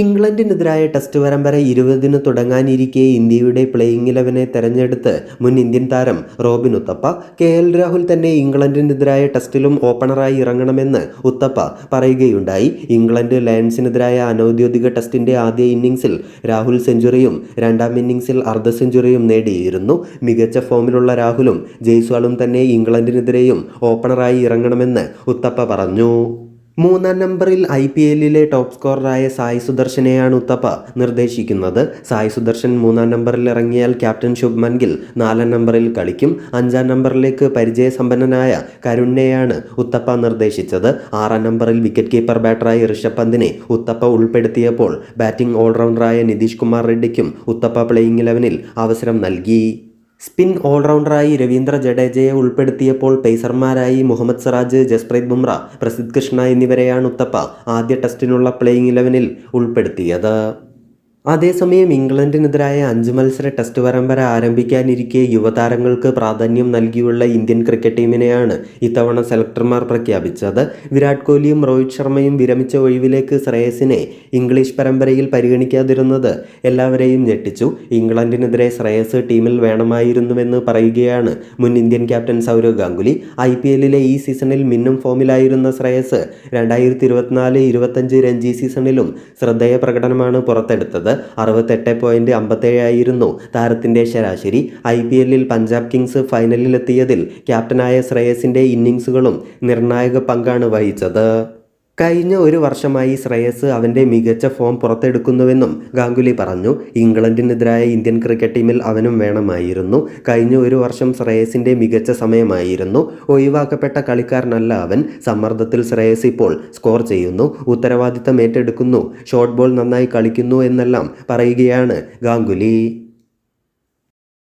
ഇംഗ്ലണ്ടിനെതിരായ ടെസ്റ്റ് പരമ്പര ഇരുപതിന് തുടങ്ങാനിരിക്കെ ഇന്ത്യയുടെ പ്ലേയിങ് ഇലവനെ തെരഞ്ഞെടുത്ത് മുൻ ഇന്ത്യൻ താരം Robin Uthappa K L Rahul തന്നെ ഇംഗ്ലണ്ടിനെതിരായ ടെസ്റ്റിലും ഓപ്പണറായി ഇറങ്ങണമെന്ന് ഉത്തപ്പ പറയുകയുണ്ടായി. ഇംഗ്ലണ്ട് ലയൺസിനെതിരായ അനൌദ്യോഗിക ടെസ്റ്റിന്റെ ആദ്യ ഇന്നിംഗ്സിൽ രാഹുൽ സെഞ്ചുറിയും രണ്ടാം ഇന്നിംഗ്സിൽ അർദ്ധ സെഞ്ചുറിയും നേടിയിരുന്നു. മികച്ച ഫോമിലുള്ള രാഹുലും ജയ്സ്വാളും തന്നെ ഇംഗ്ലണ്ടിനെതിരെയും ഓപ്പണറായി ഇറങ്ങണമെന്ന് ഉത്തപ്പ പറഞ്ഞു. മൂന്നാം നമ്പറിൽ ഐ പി എല്ലിലെ ടോപ്പ് സ്കോററായ സായി സുദർശനെയാണ് ഉത്തപ്പ നിർദ്ദേശിക്കുന്നത്. സായി സുദർശൻ മൂന്നാം നമ്പറിൽ ഇറങ്ങിയാൽ ക്യാപ്റ്റൻ ശുഭ്മൻ ഗിൽ നാലാം നമ്പറിൽ കളിക്കും. അഞ്ചാം നമ്പറിലേക്ക് പരിചയസമ്പന്നനായ കരുണിനെയാണ് ഉത്തപ്പ നിർദ്ദേശിച്ചത്. ആറാം നമ്പറിൽ വിക്കറ്റ് കീപ്പർ ബാറ്ററായ ഋഷഭ് പന്തിനെ ഉത്തപ്പ ഉൾപ്പെടുത്തിയപ്പോൾ ബാറ്റിംഗ് ഓൾറൗണ്ടറായ നിതീഷ് കുമാർ റെഡ്ഡിക്കും ഉത്തപ്പ പ്ലേയിങ് ഇലവനിൽ അവസരം നൽകി. സ്പിൻ ഓൾറൗണ്ടറായി രവീന്ദ്ര ജഡേജയെ ഉൾപ്പെടുത്തിയപ്പോൾ പേസർമാരായി മുഹമ്മദ് സിറാജ് ജസ്പ്രീത് ബുംറ പ്രസിദ്ധ് കൃഷ്ണ എന്നിവരെയാണ് ഉത്തപ്പ ആദ്യ ടെസ്റ്റിനുള്ള പ്ലേയിങ് ഇലവനിൽ ഉൾപ്പെടുത്തിയത്. അതേസമയം ഇംഗ്ലണ്ടിനെതിരായ അഞ്ച് മത്സര ടെസ്റ്റ് പരമ്പര ആരംഭിക്കാനിരിക്കെ യുവതാരങ്ങൾക്ക് പ്രാധാന്യം നൽകിയുള്ള ഇന്ത്യൻ ക്രിക്കറ്റ് ടീമിനെയാണ് ഇത്തവണ സെലക്ടർമാർ പ്രഖ്യാപിച്ചത്. വിരാട് കോഹ്ലിയും രോഹിത് ശർമ്മയും വിരമിച്ച ഒഴിവിലേക്ക് ശ്രേയസിനെ ഇംഗ്ലീഷ് പരമ്പരയിൽ പരിഗണിക്കാതിരുന്നത് എല്ലാവരെയും ഞെട്ടിച്ചു. ഇംഗ്ലണ്ടിനെതിരെ ശ്രേയസ് ടീമിൽ വേണമായിരുന്നുവെന്ന് പറയുകയാണ് മുൻ Indian captain Sourav Ganguly. I P എല്ലിലെ ഈ സീസണിൽ മിന്നും ഫോമിലായിരുന്ന ശ്രേയസ് രണ്ടായിരത്തി ഇരുപത്തിനാല് ഇരുപത്തഞ്ച് രഞ്ജി സീസണിലും ശ്രദ്ധേയ പ്രകടനമാണ് പുറത്തെടുത്തത്. അറുപത്തെട്ട് പോയിന്റ് അമ്പത്തേഴായിരുന്നു താരത്തിന്റെ ശരാശരി ഐ പി എല്ലിൽ പഞ്ചാബ് കിങ്സ് ഫൈനലിലെത്തിയതിൽ ക്യാപ്റ്റനായ ശ്രേയസിന്റെ ഇന്നിങ്സുകളും നിർണായക പങ്കാണ് വഹിച്ചത്. കഴിഞ്ഞ ഒരു വർഷമായി ശ്രേയസ് അവന്റെ മികച്ച ഫോം പുറത്തെടുക്കുന്നുവെന്നും ഗാംഗുലി പറഞ്ഞു. ഇംഗ്ലണ്ടിനെതിരായ ഇന്ത്യൻ ക്രിക്കറ്റ് ടീമിൽ അവനും വേണമായിരുന്നു. കഴിഞ്ഞ ഒരു വർഷം ശ്രേയസിന്റെ മികച്ച സമയമായിരുന്നു. ഒഴിവാക്കപ്പെട്ട കളിക്കാരനല്ല അവൻ. സമ്മർദ്ദത്തിൽ ശ്രേയസ് ഇപ്പോൾ സ്കോർ ചെയ്യുന്നു. ഉത്തരവാദിത്തം ഏറ്റെടുക്കുന്നു. ഷോർട്ട് ബോൾ നന്നായി കളിക്കുന്നു എന്നെല്ലാം പറയുകയാണ് ഗാംഗുലി.